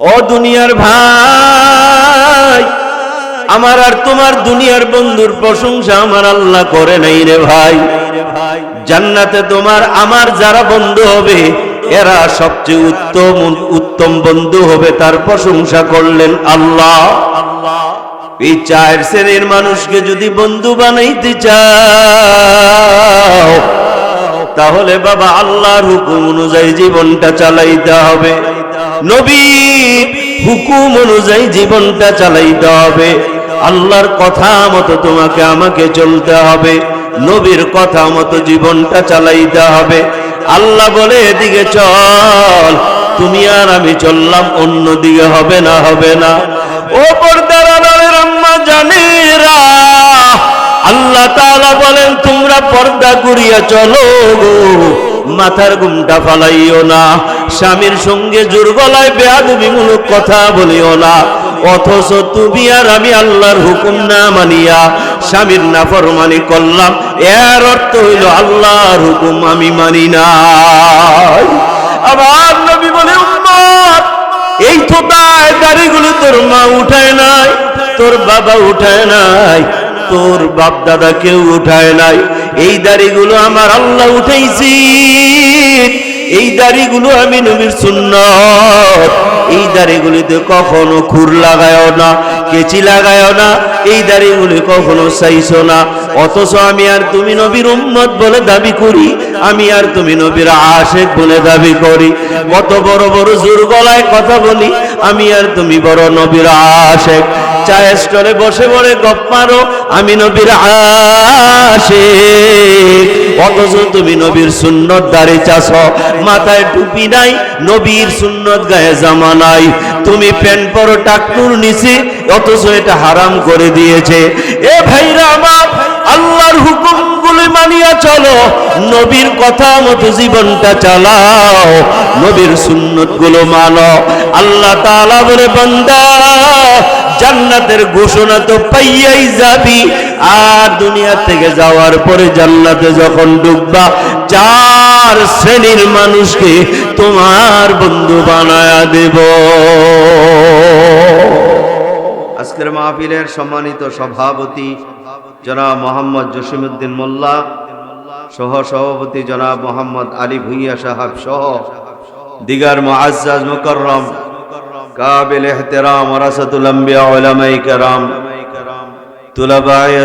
ও দুনিয়ার ভাই, আমার আর তোমার দুনিয়ার বন্ধুর প্রশংসা আমার আল্লাহ করে নাই রে ভাই। জান্নাতে তোমার আমার যারা বন্ধু হবে, এরা সবচেয়ে উত্তম উত্তম বন্ধু হবে, তার প্রশংসা করলেন আল্লাহ। এই চার শ্রেণির মানুষকে যদি বন্ধু বানাইতে চাও, তাহলে বাবা আল্লাহর হুকুম অনুযায়ী জীবনটা চালাইতে হবে। নবী, হুকুম অনুযায়ী জীবনটা চালাইতে হবে। আল্লাহর কথা মতো তোমাকে আমাকে চলতে হবে। নবীর কথা মতো জীবনটা চালাইতে হবে। আল্লাহ বলে, এদিকে চল, তুমি আর আমি চললাম অন্য দিকে হবে না হবে না। ও আল্লাহ তাআলা বলেন, তোমরা পর্দা করিয়া চলো মাথার ঘুমটা ফালাইও না। স্বামীর সঙ্গে জোর গলায় বেয়াদবিমূলক কথা বলিও না। অথচ তুমি আর আমি আল্লাহর হুকুম না মানিয়া স্বামীর নাফরমানি করলাম। এর অর্থ হইল, আল্লাহর হুকুম আমি মানি না আবার নবী বলে, উম্মত, এই থোতায় দাড়িগুলো তোর মা উঠায় নাই, তোর বাবা উঠায় নাই তোর বাপ দাদা কেউ উঠায় নাই। এই দাড়িগুলো আমার আল্লাহ উঠাইছি। এই দাড়িগুলো আমি নবীর শূন্য এই দাড়িগুলিতে কখনো খুর লাগায় না, কেচি লাগায় না, এই দাড়িগুলি কখনো চাইছো না। অথচ আমি আর তুমি নবীর উম্মত বলে দাবি করি, আমি আর তুমি নবীর আশেক বলে দাবি করি। কত বড় বড় জোর গলায় কথা বলি, আমি আর তুমি বড় নবীর আশেক। চায়ের স্টলে বসে বসে গপ মারো, আমি নবীর আশেক। অথচ তুমি নবীর সুন্নত দাড়ি চাষ, মাথায় টুপি নাই, নবীর সুন্নত গায়ে জামা নাই। তুমি প্যান্ট পরো টাকটুর নিচে, অথচ এটা হারাম করে দিয়েছে। এ ভাইরা আমার আল্লাহর হুকুমগুলি মানিয়া চলো, নবীর কথা মতো জীবনটা চালাও, নবীর সুন্নতগুলো মানো। আল্লাহ তালা বলে, বান্দা, জান্নাতের ঘোষণা তো পাইয়াই যাবি, আর দুনিয়া থেকে যাওয়ার পরে জান্নাতে যখন ডুববা, চার শ্রেণির মানুষকে তোমার বন্ধু বানায়া দেব। আজকের মাহফিলের সম্মানিত সভাপতি জনাব মোহাম্মদ জসিমুদ্দিন মোল্লা সহ সভাপতি জনাব মোহাম্মদ আলী ভুইয়া সাহাব সহ দিগার মুআজ্জাজ মুকররম, কাবিল এহতেরাম, ওরাসাতুল আম্বিয়া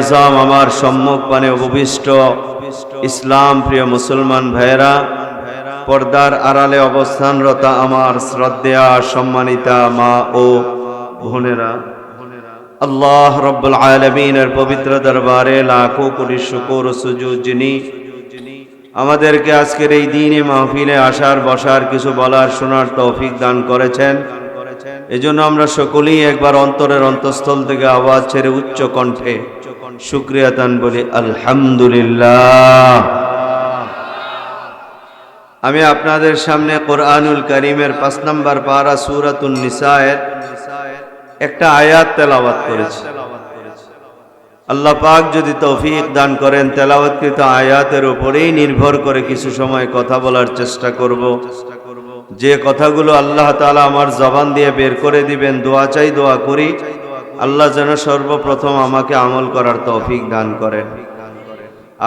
আসাম আমার সম্মুখ পানে উপবিষ্ট ইসলাম প্রিয় মুসলমান ভাইয়েরা, পর্দার আড়ালে অবস্থানরত আমার শ্রদ্ধেয়া সম্মানিতা মা ও বোনেরা। আল্লাহ রব্বুল আলমিনের পবিত্র দরবারে লাখো কোটি শুকুর সুজুদ যিনি আমাদেরকে আজকের এই দিনে মাহফিলে আসার, বসার, কিছু বলার, শোনার তৌফিক দান করেছেন। এজন্য আমরা সকলেই একবার অন্তরের অন্তঃস্থল থেকে আওয়াজ ছেড়ে উচ্চ কণ্ঠে শুক্রিয়া দান বলি, আলহামদুলিল্লাহ। আমি আপনাদের সামনে কোরআনুল করিমের পাঁচ নম্বর পারা সুরাতুন নিসায়ের একটা আয়াত তেলাওয়াত করেছি। আল্লাহ পাক যদি তৌফিক দান করেন, তেলাওয়াতকৃত আয়াতের উপরেই নির্ভর করে কিছু সময় কথা বলার চেষ্টা করব। যে কথাগুলো আল্লাহ তাআলা আমার জবান দিয়ে বের করে দিবেন, দোয়া চাই, দোয়া করি, আল্লাহ যেন সর্বপ্রথম আমাকে আমল করার তৌফিক দান করেন।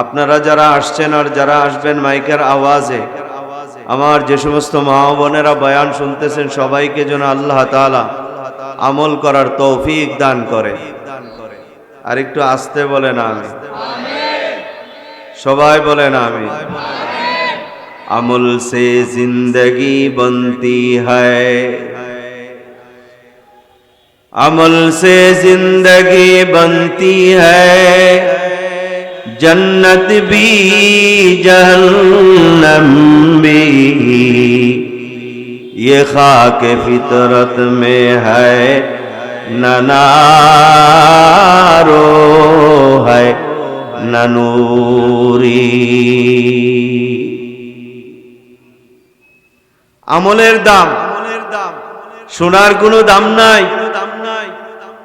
আপনারা যারা আসছেন আর যারা আসবেন মাইকের আওয়াজে, আমার যে সমস্ত মা বোনেরা বয়ান শুনতেছেন, সবাইকে যেন আল্লাহ তাআলা আমল করার তৌফিক দান করে। আর একটু আসতে না আমি। সবাই বলে না আমি। আমল সে জিন্দগি বন্তি হায়। আমল সে জিন্দগি বন্তি হয়। জন্নত বি জহন্নম বি। یہ خاک فطرت میں ہے ننارو ہے ننوری আমলের দাম সোনার কোনো দাম নাই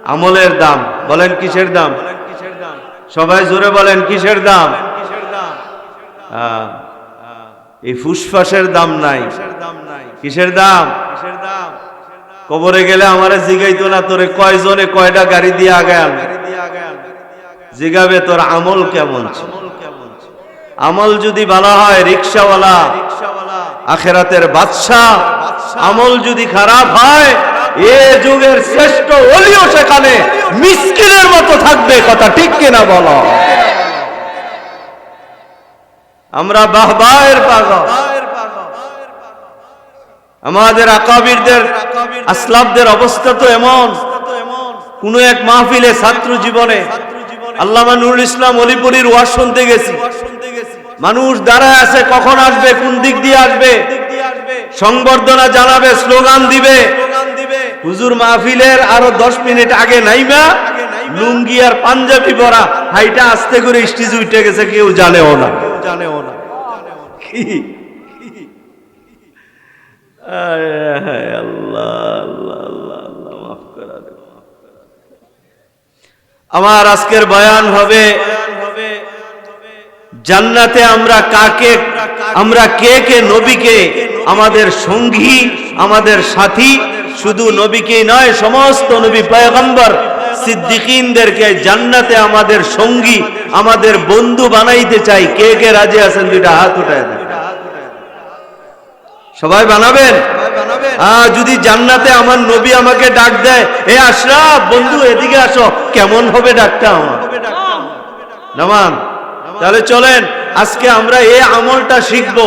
আমলের দাম বলেন কিসের দাম সবাই জোরে বলেন কিসের দাম এই ফুসফাসের দাম নাই কিসের দাম? কিসের দাম কবরে গেলে আমারে জিগাইতো না, তোরে কয়জনে কয়টা গাড়ি দিয়ে আগে জিগাবে তোর আমল কেমন আমল যদি বলা হয়, রিক্সাওয়ালা, আখেরাতের বাদশাহ, আমল যদি খারাপ হয়, এ যুগের শ্রেষ্ঠ অলিও সেখানে মিসকিনের মতো থাকবে, কথা ঠিক কিনা বলো? আমরা বাহবাহের পাগল। আমাদের আকাবিরদের আসলাফদের অবস্থা তো এমন। কোন এক মাহফিলে ছাত্র জীবনে আল্লামা নুরুল ইসলাম অলিপুরীর ওয়াজ শুনতে গেছি। মানুষ দাঁড়ায় আছে কখন আসবে কোন দিক দিয়ে আসবে? সংবর্ধনা জানাবে স্লোগান দিবে। হুজুর মাহফিলের আরও দশ মিনিট আগে নাইবা লুঙ্গি আর পাঞ্জাবি পরা হাইটা আস্তে করে স্টেজ উঠে গেছে কেউ জানেও না। জানেও না। কি আয় হায় আল্লাহ আল্লাহ আল্লাহ আল্লাহ মাফ করা দে আমার আজকের বয়ান হবে, জান্নাতে আমরা কাকে, আমরা কে কে নবীকে, আমাদের সঙ্গী, আমাদের সাথী, শুধু নবীকেই নয়, সমস্ত নবী পয়গম্বর, সিদ্দিকিনদেরকে জান্নাতে আমাদের সঙ্গী, আমাদের বন্ধু বানাইতে চাই। কে কে রাজি আছেন দুইটা হাত উঠায় দেন। সবাই বানাবেন? আহ, যদি জান্নাতে আমার নবী আমাকে ডাক দেয় এ আশরাফ বন্ধু এদিকে আসো। কেমন হবে ডাকটা আমার। নামান তাহলে চলেন আজকে আমরা এ আমলটা শিখব।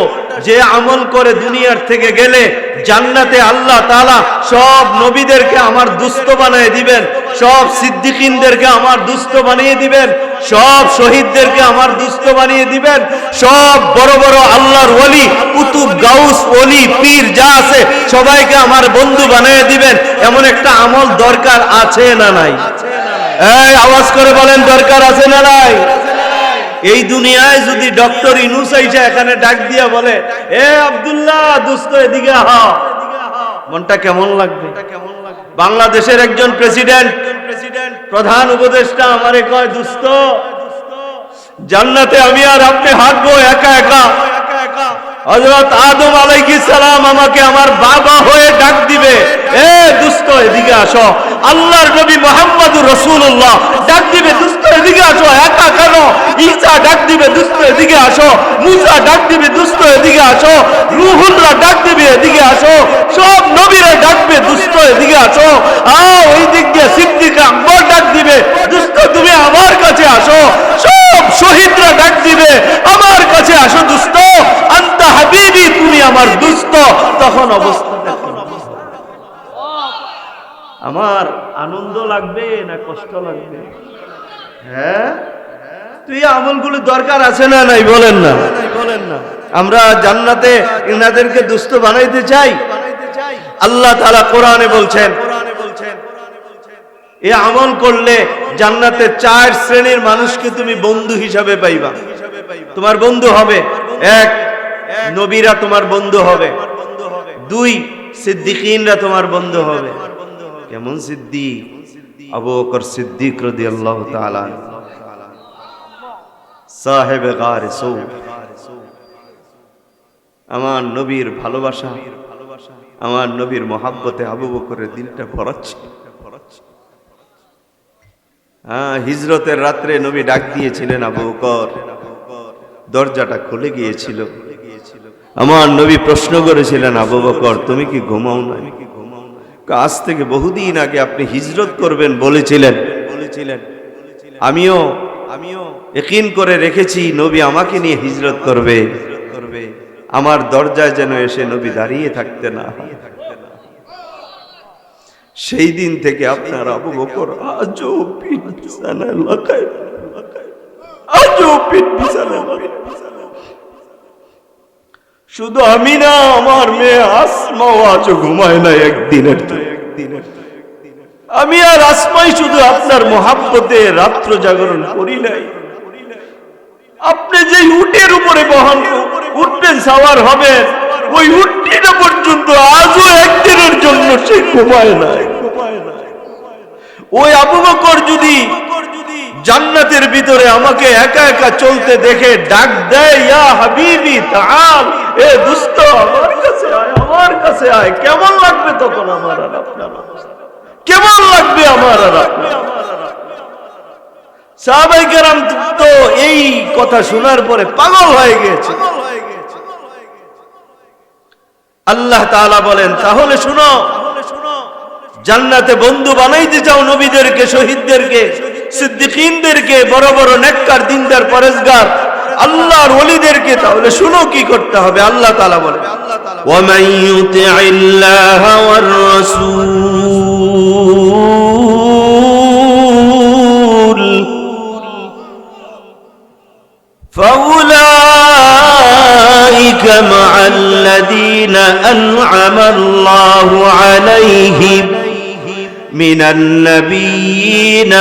যে আমল করে দুনিয়ার থেকে গেলে জান্নাতে আল্লাহ তাআলা সব নবীদেরকে আমার দুস্থ বানিয়ে দিবেন, সব সিদ্দিকিনদেরকে আমার দুস্থ বানিয়ে দিবেন, সব শহীদদেরকে আমার দুস্থ বানিয়ে দিবেন, সব বড় বড় আল্লাহর ওলি, কুতুব গাউস ওলি, পীর যা আছে সবাইকে আমার বন্ধু বানিয়ে দিবেন, এমন একটা আমল দরকার আছে না নাই? এই আওয়াজ করে বলেন দরকার আছে না নাই? এই দুনিয়ায় যদি ডক্টর ইনুস এখানে ডাক দিয়া বলে, এ আবদুল্লাহ দুস্থ এদিকে আহ। মনটা কেমন লাগবে? বাংলাদেশের একজন প্রেসিডেন্ট, প্রধান উপদেষ্টা আমারে কয় দুস্থ জান্নাতে আমি আর আপনি হাঁটবো একা একা। হযরত আদম আলাইহিস সালাম আমাকে আমার বাবা হয়ে ডাক দিবে। এ দুস্থ এদিকে আসো। আল্লাহর নবী মুহাম্মদুর রাসূলুল্লাহ। ডাক দিবে, দুস্থ এদিকে আসো, একা কেন? ডাক দিবে, দুস্থ এদিকে আসো। ডাক দিবে, দুস্থ এদিকে আসো। রূহুল্লাহ ডাক দিবে, এদিকে আসো। সব নবীরা ডাকবে দুস্থ এদিকে আসো। আও ওই দিক দিয়ে সিদ্দিক আকবর ডাক দিবে, দুস্থ তুমি আমার কাছে আসো। সব শহীদরা ডাক দিবে, আমার কাছে আসো, দুস্থ। আন্তা হাবিবি, তুমি আমার দুস্থ। তখন অবস্থা আমার আনন্দ লাগবে না কষ্ট লাগবে? হ্যাঁ? তুই আমলগুলো দরকার আছে না নাই? বলেন না। বলেন না আমরা জান্নাতে ইনাদেরকে দুস্থ বানাইতে চাই। আল্লাহ তাআলা কোরআনে বলছেন, এ আমল করলে জান্নাতে চার শ্রেণির মানুষকে তুমি বন্ধু হিসাবে পাইবা। তোমার বন্ধু হবে এক, নবীরা তোমার বন্ধু হবে। দুই, সিদ্দিকিনরা তোমার বন্ধু হবে। কেমন সিদ্দিক? আবু বকর সিদ্দিক রাদিয়াল্লাহু তাআলা। সাহেব আমার নবীর ভালোবাসা, আমার নবীর মহাব্বতে আবু বকরের দিলটা ভরাচ্ছে। হ্যাঁ হিজরতের রাত্রে নবী ডাক দিয়েছিলেন আবু বকর। দরজাটা খুলে গিয়েছিল। আমার নবী প্রশ্ন করেছিলেন, আবু বকর, তুমি কি ঘুমাও না আজ থেকে বহুদিন আগে আপনি হিজরত করবেন বলেছিলেন বলেছিলেন আমিও আমিও একিন করে রেখেছি, নবী আমাকে নিয়ে হিজরত করবে করবে আমার দরজায় যেন এসে নবী দাঁড়িয়ে থাকতে না। সেই দিন থেকে আপনার আবু বকর আজও পিঠ বিছানায় লাগায় আজও পিঠ লাগায়। শুধু আমি না, আমার মেয়ে আসমাও আজও ঘুমায় না একদিনের তো। একদিনের আমি আর আসমাই শুধু আপনার মহাব্বতে রাত্র জাগরণ করি নাই। আপনি যে উটের উপরে বহন, উঠবেন, সাওয়ার হবেন, ওই উটটিটা পর্যন্ত আজও একদিনের জন্য সে ঘুমায় নাই। ওই আবু বকর যদি জান্নাতের ভিতরে আমাকে একা একা চলতে দেখে ডাক দেয় তো এই কথা শোনার পরে পাগল হয়ে গেছে আল্লাহ তাআলা বলেন, তাহলে শুনো, জান্নাতে বন্ধু বানাইতে চাও নবীদেরকে, শহীদদেরকে সিদ্দিকীনদেরকে বড় বড় নেককার দিনদার পরেশগার আল্লাহর ওলিদেরকে তাহলে শুনো কি করতে হবে আল্লাহ তাআলা বলেন ومن يطع الله والرسول فأولئك مع الذين أنعم الله عليهم من النبيين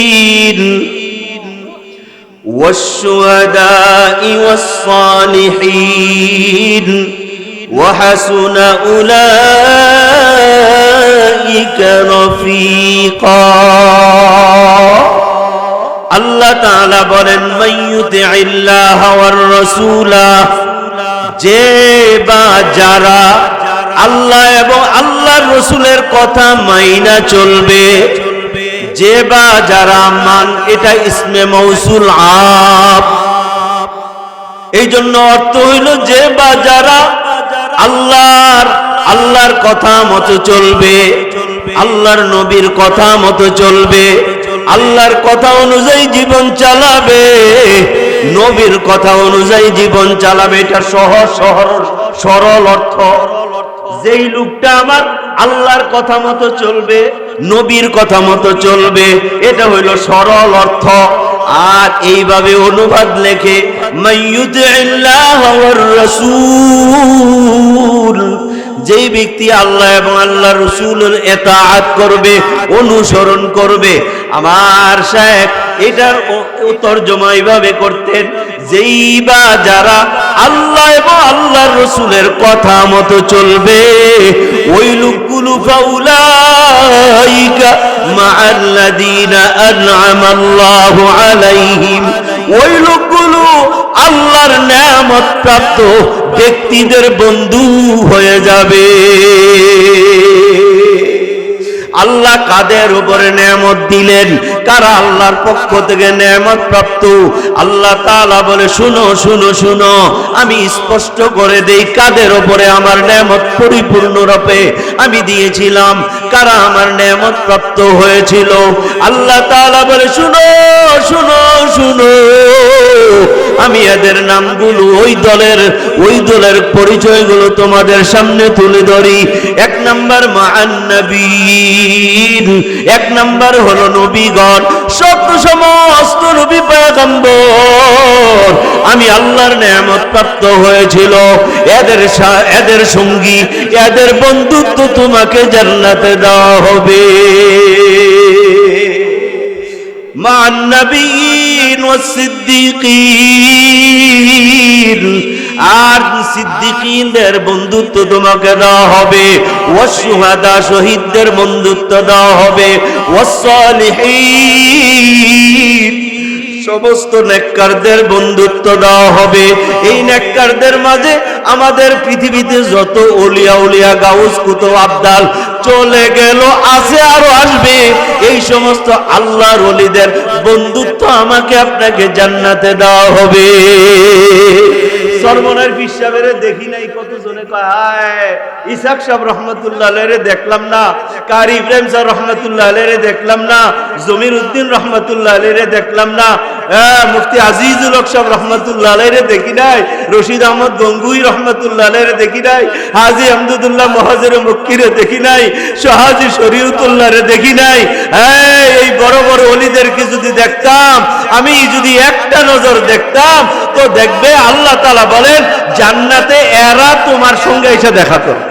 والصديقين والشهداء والصالحين وحسن أولئك رفيقا আল্লাহ তাআলা বলেন মাইয়ুতি ইল্লাহ ওয়ার রাসূলা যে বা যারা আল্লাহ এবং আল্লাহর রসুলের কথা মাইনা চলবে। যে বা যারা মান, এটা ইসমে মৌসুল আপ এই জন্য অর্থ হইল যে বা যারা আল্লাহর আল্লাহর কথা মতো চলবে, আল্লাহর নবীর কথা মতো চলবে, আল্লাহর কথা অনুযায়ী জীবন চালাবে, নবীর কথা অনুযায়ী জীবন চালাবে, এটা সহজ সহজ, সরল অর্থ। যেই লোকটা আমার আল্লাহর কথা মতো চলবে, নবীর কথা মতো চলবে, এটা হইল সরল অর্থ। আর এইভাবে অনুবাদ লেখে রাসূল যেই ব্যক্তি আল্লাহ এবং আল্লাহ রসুলের এতাআত করবে, অনুসরণ করবে। আমার সাহেব এটার তর্জমা এইভাবে করতেন যেই বা যারা আল্লাহ এবং আল্লাহর রসুলের কথা মতো চলবে, ওই লোকগুলো ফাউলাইকা মাআল্লাযীনা আন'আমাল্লাহু আলাইহিম। ওই লোকগুলো আল্লাহর নেয়ামত প্রাপ্ত ব্যক্তিদের বন্ধু হয়ে যাবে। আল্লাহ কাদের উপরে নেয়ামত দিলেন? কারা আল্লাহর পক্ষ থেকে নেয়ামত প্রাপ্ত। আল্লাহ তাআলা বলে, শুনো শুনো শুনো, আমি স্পষ্ট করে দেই, কাদের ওপরে আমার নেয়ামত পরিপূর্ণ রূপে আমি দিয়েছিলাম, কারা আমার নেয়ামত প্রাপ্ত হয়েছিল? আল্লাহ তাআলা বলে, শুনো শুনো শুনো, আমি এদের নামগুলো ওই দলের ওই দলের পরিচয়গুলো তোমাদের সামনে তুলে ধরি। এক নাম্বার মাহান্নবীন এক নাম্বার হলো নবীগণ। জীবন সত্য সমস্ত রবি আমি আল্লাহর নেয়ামত প্রাপ্ত হয়েছিল। এদের এদের সঙ্গী, এদের বন্ধুত্ব তোমাকে জান্নাতে দেওয়া হবে। মান নবীন আর সিদ্দিকিনদের বন্ধুত্ব তোমাকে দেওয়া হবে ওয়াসুহাদা শহীদদের বন্ধুত্ব দেওয়া হবে ওয়াসলিহিন সমস্ত নেককারদের বন্ধুত্ব দেওয়া হবে। এই নেককারদের মাঝে আমাদের পৃথিবীতে যত ওলিয়া উলিয়া গাউস কুতো আবদাল চলে গেল, আছে আরও আসবে। এই সমস্ত আল্লাহর ওলিদের বন্ধুত্ব আমাকে আপনাকে জান্নাতে দেওয়া হবে। সরমনের বিশ্বাবের দেখি নাই কত জনে ইসাক সাহেব রহমতুল্লাহ রে দেখলাম না কার ইব্রাহিম সাহেব রহমতুল্লাহ রে দেখলাম না জমির উদ্দিন রহমতুল্লাহ রে দেখলাম না মুফতি আজিজুল হক সাহেব রহমতুল্লাহ দেখি নাই রশিদ আহমদ গঙ্গুই রহমতুল্লাহ দেখি নাই হাজি মহাজের মক্কিরে দেখি নাই দেখি নাই হ্যাঁ, এই বড় বড় অলিদেরকে যদি দেখতাম আমি যদি একটা নজর দেখতাম তো দেখবে আল্লাহ তালা বলেন জান্নাতে এরা তোমার সঙ্গে এসে দেখা করবে।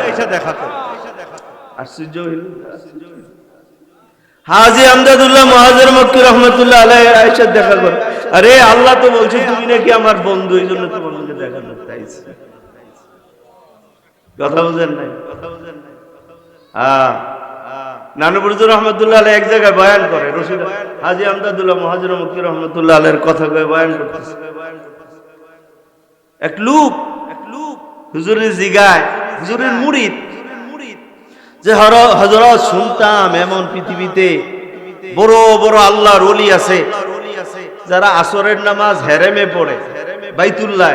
আশ্চর্য হইল। হাজি আমদাদুল্লাহ মহাজের মক্কি রহমতুল্লাহ আলাই দেখা করে আরে আল্লাহ তো বলছে তুমি নাকি আমার বন্ধু এই জন্য তোমার মধ্যে দেখা করতে আইছি। কথা বুঝেন নাই? কথা বুঝেন নাই হ্যাঁ। নানুবুরজুর রহমতুল্লাহ আলাই এক জায়গায় বয়ান করে রশিদ হাজি আমদাদুল্লাহ মহাজের মক্কি রহমতুল্লাহ আলাইয়ের কথা কয়ে বয়ান করতেছে। এক লুক এক লুক হুজুরের জিগায়, হুজুরের মুরিদ যে হজরত শুনতাম এমন পৃথিবীতে বড় বড় আল্লাহর অলি আছে, যারা আসরের নামাজ হেরেমে পড়ে বাইতুল্লাহ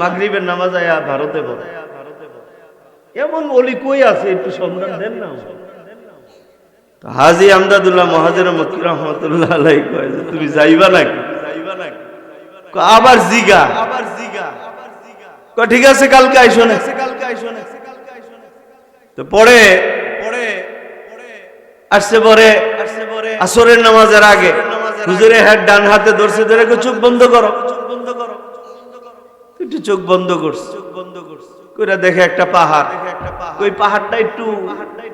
মাগরিবের নামাজ আয়া ভারতে পড়ে। এমন অলি কই আছে? একটু সন্ধান দেন না হাজি আমদাদুল্লাহ মহাজের মক্কি রহমতুল্লাহ আলাই কয় যে, তুমি যাইবা নাকি? আবার জিগা আবার জিগা। ঠিক আছে, কালকে আইসো না। তো পরে পরে আসছে পরে আসরের নামাজের আগে। হুজুরে হ্যাঁ ডান হাতে ধরছে, ধরে চোখ বন্ধ করো। চোখ বন্ধ করো একটু চোখ বন্ধ করছে। চোখ বন্ধ করছে কইরা দেখে একটা পাহাড়। ওই পাহাড়টা একটু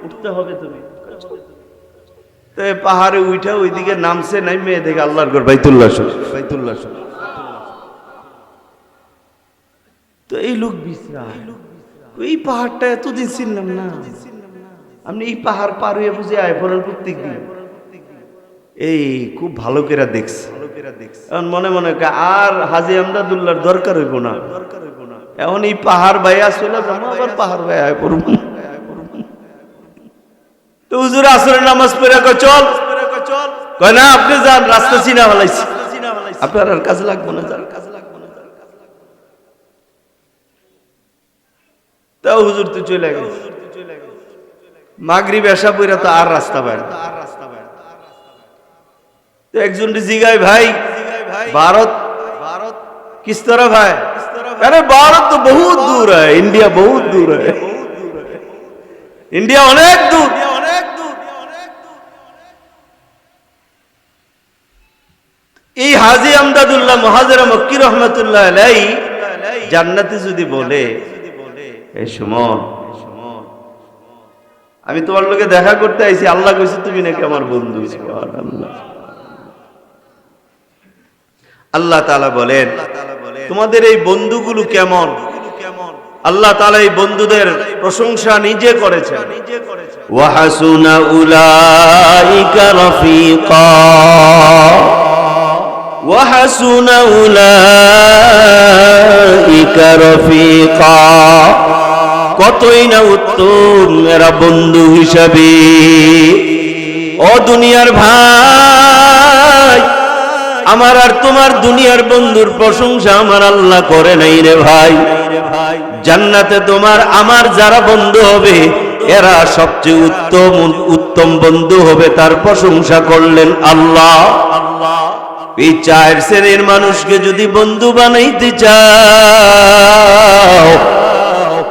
উঠতে হবে তুমি। তো পাহাড়ে উঠে ওইদিকে নামছে নাই মেয়ে দেখে আল্লাহর ঘর, বাইতুল্লাহ বাইতুল্লাহ তো এই লোক বিশ্রাম। এই পাহাড়টা এতদিন চিনলাম না। আপনি এই পাহাড় পার হয়ে বুঝে আয় পড়েন প্রত্যেক দিন। এই খুব ভালো করে দেখছে। এখন মনে মনে আর হাজি আমদাদুল্লাহর দরকার হইব না। এখন এই পাহাড় বাইয়া চলে যাব, আবার পাহাড় আয় পড়ব তো হুজুর, আসরের নামাজ পড়ে কয়, চল। কয়, না, আপনি যান, রাস্তা চিনা ফেলাইছি। আপনার আর কাজে লাগবো না, যান। কাজে লাগবো না যান তাও হুজুর তো চলে গেছে। মাগরি বেশা পইরা তো আর রাস্তা পায় তো একজন জিগায় ভাই, ভারত ভারত কিস তরফ হ্যায় আরে ভারত তো বহুত দূর হ্যায় ইন্ডিয়া বহুত দূর হ্যায় ইন্ডিয়া অনেক দূর। এই হাজি আমদাদুল্লাহ, মহাজের মক্কি রহমতুল্লাহ আলাই যদি বলে আমি তোমার লোকে দেখা করতে আইছি, আল্লাহ কইছি তুমি নাকি আমার বন্ধু আল্লাহ তালা বলেন, তোমাদের এই বন্ধুগুলো কেমন? আল্লাহ তালা এই বন্ধুদের প্রশংসা নিজে করেছে ওয়াহাসুনা উলাইকা রফিকা। ওয়াহাসুনা উলাইকা রফিকা। কতই না উত্তম, এরা বন্ধু হিসাবে। ও দুনিয়ার ভাই, আমার আর তোমার দুনিয়ার বন্ধুর প্রশংসা আমার আল্লাহ করে নাই রে ভাই। জান্নাতে তোমার, আমার যারা বন্ধু হবে, এরা সবচেয়ে উত্তম উত্তম বন্ধু হবে, তার প্রশংসা করলেন আল্লাহ। এই চার শ্রেণির মানুষকে যদি বন্ধু বানাইতে চাও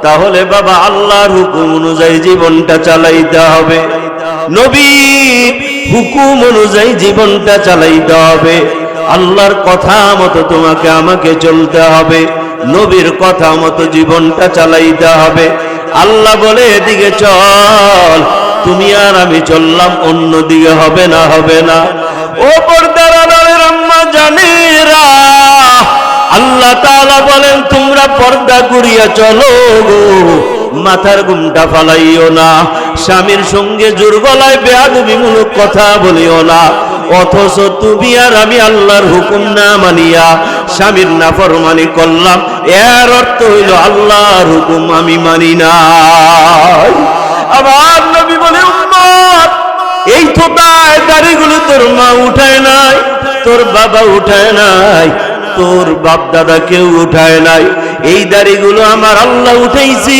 তাহলে বাবা আল্লাহর হুকুম অনুযায়ী জীবনটা চালাইতে হবে। নবী হুকুম অনুযায়ী জীবনটা চালাইতে হবে। আল্লাহর কথা মতো তোমাকে আমাকে চলতে হবে। নবীর কথা মতো জীবনটা চালাইতে হবে। আল্লাহ বলে, এদিকে চল, তুমি আর আমি চললাম অন্য দিকে হবে না হবে না। ও পর্দার আম্মা জানেরা আল্লাহ তাআলা বলেন, তোমরা পর্দা করিয়া চলো মাথার ঘুমটা ফালাইও না। স্বামীর সঙ্গে জোর গলায় বেয়াদবিমূলক কথা বলিও না। অথচ তুমি আর আমি আল্লাহর হুকুম না মানিয়া স্বামীর না নাফরমানি করলাম। এর অর্থ হইল, আল্লাহর হুকুম আমি মানি না আবার নবী বলে, উম্মত, এই থোতায় দাড়িগুলো তোর মা উঠায় নাই, তোর বাবা উঠায় নাই তোর বাপ দাদা কেউ উঠায় নাই। এই দাড়িগুলো আমার আল্লাহ উঠাইছি।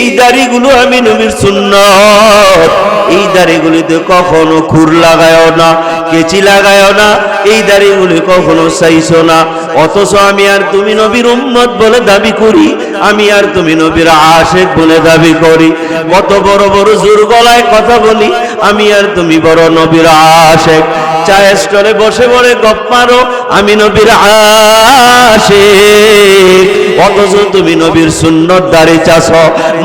এই দাড়িগুলো আমি নবীর সুন্নত। এই দাড়িগুলিতে কখনো খুর লাগায়ও না, কেচি লাগায়ও না, এই দাড়িগুলি কখনো চাইছো না। অথচ আমি আর তুমি নবীর উম্মত বলে দাবি করি, আমি আর তুমি নবীর আশেক বলে দাবি করি। কত বড় বড় জোর গলায় কথা বলি, আমি আর তুমি বড় নবীর আশেক। চায়ের স্টলে বসে বসে গপ মারো, আমি নবীর আশেক। অথচ তুমি নবীর সুন্নত দাড়ি চাষ,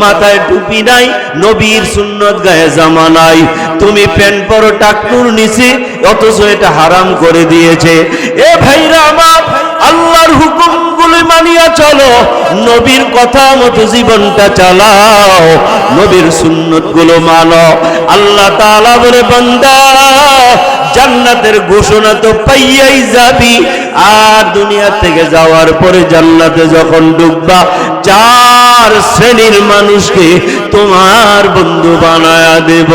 মাথায় টুপি নাই, নবীর সুন্নত গায়ে জামা নাই। তুমি প্যান্ট পরো টাকুর নিচে, অথচ এটা হারাম করে দিয়েছে। এ ভাইরা আমার, আল্লাহর হুকুম গুলি মানিয়া চলো, নবীর কথা মতো জীবনটা চালাও, নবীর সুন্নতগুলো মানো। আল্লাহ তাআলা বলে, বান্দা জান্নাতের ঘোষণা তো পাইয়াই যাবি। আর দুনিয়া থেকে যাওয়ার পরে জান্নাতে যখন ডুববা, চার শ্রেণির মানুষকে তোমার বন্ধু বানায়া দেব।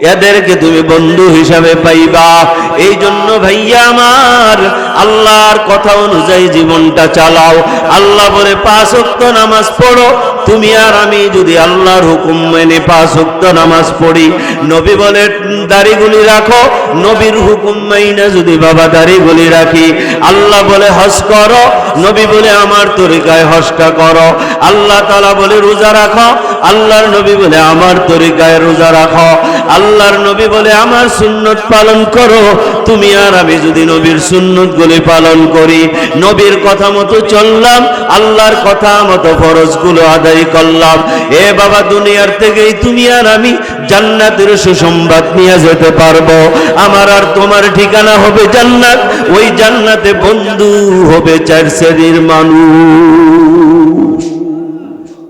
এদেরকে তুমি বন্ধু হিসাবে পাইবা। এই জন্য ভাইয়া আমার, আল্লাহর কথা অনুযায়ী জীবনটা চালাও। আল্লাহ বলে, পাঁচ নামাজ পড়ো। তুমি আর আমি যদি আল্লাহর হুকুম মেনে পাঁচ নামাজ পড়ি, নবী বলে, দাড়িগুলি রাখো। নবীর হুকুম মাইনা যদি বাবা দাড়িগুলি রাখি, আল্লাহ বলে হস করো। নবী বলে, আমার তরিকায় হজটা করো। আল্লাহ তালা বলে, রোজা রাখো। আল্লাহর নবী বলে, আমার তরিকায় রোজা রাখো। আল্লাহর নবী বলে, আমার সুন্নত পালন করো। তুমি আর আমি যদি নবীর সুন্নত গুলি পালন করি, নবীর কথা মতো চললাম, আল্লাহর কথা মতো ফরজগুলো আদায় করলাম। এ বাবা, দুনিয়ার থেকেই তুমি আর আমি জান্নাতের সুসংবাদ নিয়ে যেতে পারব। আমার আর তোমার ঠিকানা হবে জান্নাত। ওই জান্নাতে বন্ধু হবে চার শ্রেণির মানুষ।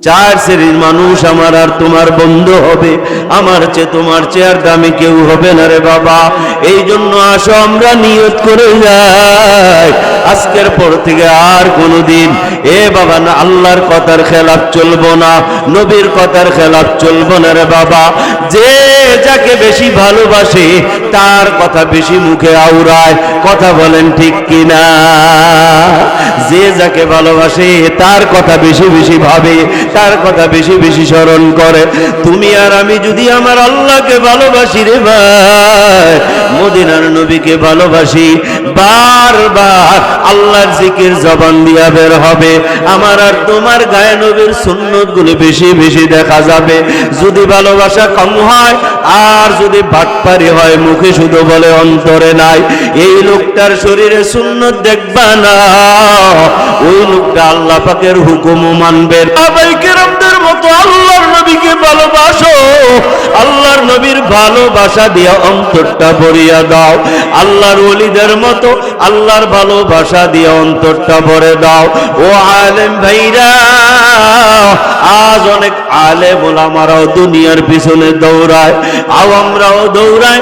চার শ্রেণির মানুষ আমার আর তোমার বন্ধু হবে। আমার চেয়ে তোমার চেয়ার দামি কেউ হবে না রে বাবা। এই জন্য আসো, আমরা নিয়ত করে যাই। আজকের পর থেকে আর কোনোদিন এ বাবা না, আল্লাহর কথার খেলাপ চলবো না, নবীর কথার খেলাপ চলবো না রে বাবা। যে যাকে বেশি ভালোবাসে, তার কথা বেশি মুখে আউড়ায় কথা বলেন ঠিক কিনা? যে যাকে ভালোবাসে, তার কথা বেশি বেশি ভাবে। তার কথা বেশি বেশি স্মরণ করে। তুমি আর আমি যদি আমার আল্লাহকে ভালোবাসি রে ভাই, মদিনার নবীকে ভালোবাসি, বারবার আল্লাহর জিকির জবান দিয়া বের হবে। আমার আর তোমার গায়ে নবীর সুন্নতগুলো বেশি বেশি দেখা যাবে। যদি ভালোবাসা কম হয়, আর যদি বাটপারি হয়, মুখে শুধু বলে অন্তরে নাই। এই লোকটার শরীরে সুন্নত দেখবা না। ওই লোকটা আল্লাহ পাকের হুকুম মানবে। আবাই কেরামদের মতো আল্লাহর নবীকে ভালোবাসো। আল্লাহর নবীর ভালোবাসা দিয়া অন্তরটা ভরিয়া দাও। আল্লাহর ওলিদের মতো আল্লাহর ভালোবাসা দিয়া অন্তরটা ভরে দাও। ও আলেম ভাইরা, আজ অনেক আলেম ওলামারাও দুনিয়ার পিছনে দৌড়ায়। আওয়ামরাও দৌড়ায়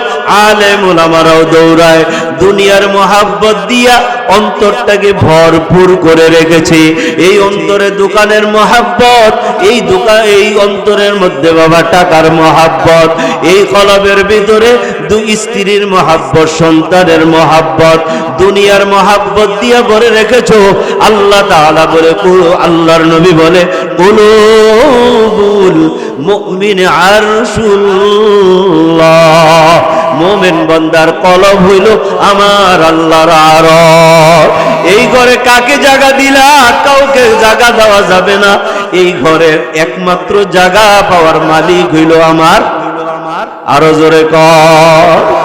আলেম ওলামারাও দৌড়ায়। দুনিয়ার মহাব্বত দিয়া অন্তরটাকে ভরপুর করে রেখেছে। এই অন্তরে দোকানের মহাব্বত, এই দোকান এই অন্তরের মধ্যে বাবা টাকার মহাব্বত, এই কলবের ভিতরে দুই স্ত্রীর মহাব্বত, সন্তানের মহাব্বত, দুনিয়ার মহাব্বত দিয়া ভরে রেখেছো। আল্লাহ তাআলা বলে আল্লাহর নবী বলে কুলুবুল মুমিন আরশুল্লাহ মোমেন বন্দার কলব হইল আমার আল্লাহর আর এই ঘরে কাকে জায়গা দিলা? কাউকে জাগা দেওয়া যাবে না। এই ঘরের একমাত্র জাগা পাওয়ার মালিক হইল আমার। আরও জোরে কর।